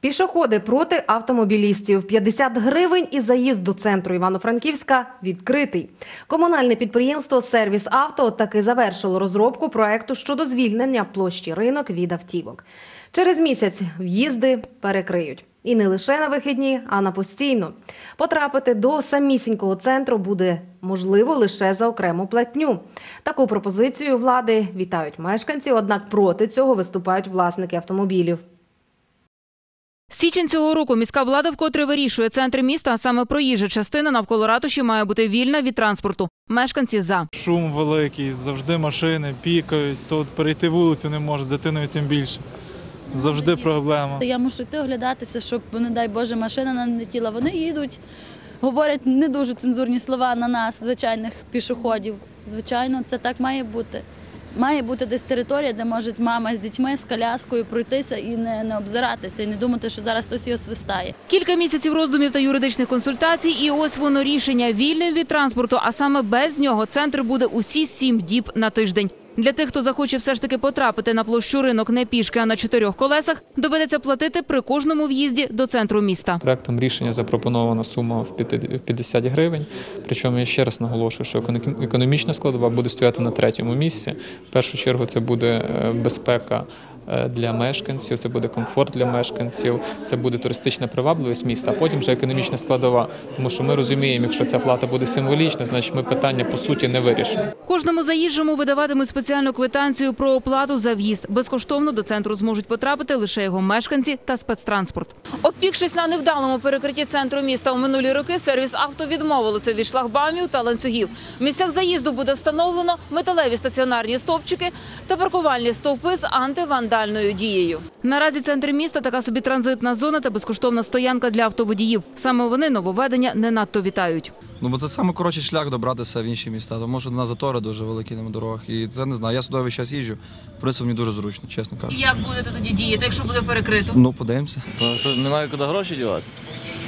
Пішоходи проти автомобілістів. 50 гривень і заїзд до центру Івано-Франківська відкритий. Комунальне підприємство Сервіс Авто таки завершило розробку проекту щодо звільнення площі ринок від автівок. Через місяць в'їзди перекриють. І не лише на вихідні, а на постійно. Потрапити до самісінького центру буде можливо лише за окрему платню. Таку пропозицію влади вітають мешканці, однак проти цього виступають власники автомобілів. Січень цього року міська влада вкотре вирішує центр міста, а саме проїжджа частина навколо ратуші має бути вільна від транспорту. Мешканці за. Шум великий, завжди машини пікають, тут перейти вулицю не може, з дитиною тим більше. Завжди проблема. Я мушу йти оглядатися, щоб, не дай Боже, машина не налетіла. Вони їдуть, говорять не дуже цензурні слова на нас, звичайних пішоходів. Звичайно, це так має бути. Має бути десь територія, де може мама з дітьми з коляскою пройтися і не, не обзиратися, і не думати, що зараз хтось його свистає. Кілька місяців роздумів та юридичних консультацій, і ось воно рішення вільним від транспорту, а саме без нього центр буде усі сім діб на тиждень. Для тих, хто захоче все ж таки потрапити на площу ринок не пішки, а на чотирьох колесах, доведеться платити при кожному в'їзді до центру міста. Проектом рішення запропонована сума в 50 гривень. Причому я ще раз наголошую, що економ- економічна складова буде стояти на третьому місці. В першу чергу це буде е, безпека для мешканців, це буде комфорт для мешканців, це буде туристична привабливість міста, а потім вже економічна складова. Тому що ми розуміємо, якщо ця плата буде символічна, значить ми питання по суті не вирішимо. Кожному заїжджому видаватимуть спеціальну квитанцію про оплату за в'їзд. Безкоштовно до центру зможуть потрапити лише його мешканці та спецтранспорт. Опікшись на невдалому перекритті центру міста у минулі роки, сервіс авто відмовилося від шлагбаумів та ланцюгів. В місцях заїзду буде встановлено металеві стаціонарні стовпчики та паркувальні стовпи з антивандальною дією. Наразі центр міста така собі транзитна зона та безкоштовна стоянка для автоводіїв. Саме вони нововведення не надто вітають. Ну, бо це саме коротший шлях добратися в інші міста, тому що на затори дуже великі на дорогах. І це не знаю. Я сюди весь час їжджу. В принципі, мені дуже зручно, чесно кажучи. Як будете тоді діяти, якщо буде перекрито? Ну, подивимося. Ну, що немає куди гроші дівати?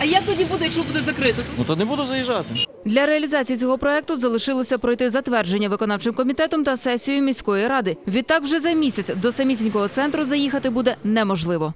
А як тоді буде, якщо буде закрито? Ну то не буду заїжджати. Для реалізації цього проекту залишилося пройти затвердження виконавчим комітетом та сесією міської ради. Відтак, вже за місяць до самісінького центру заїхати буде неможливо.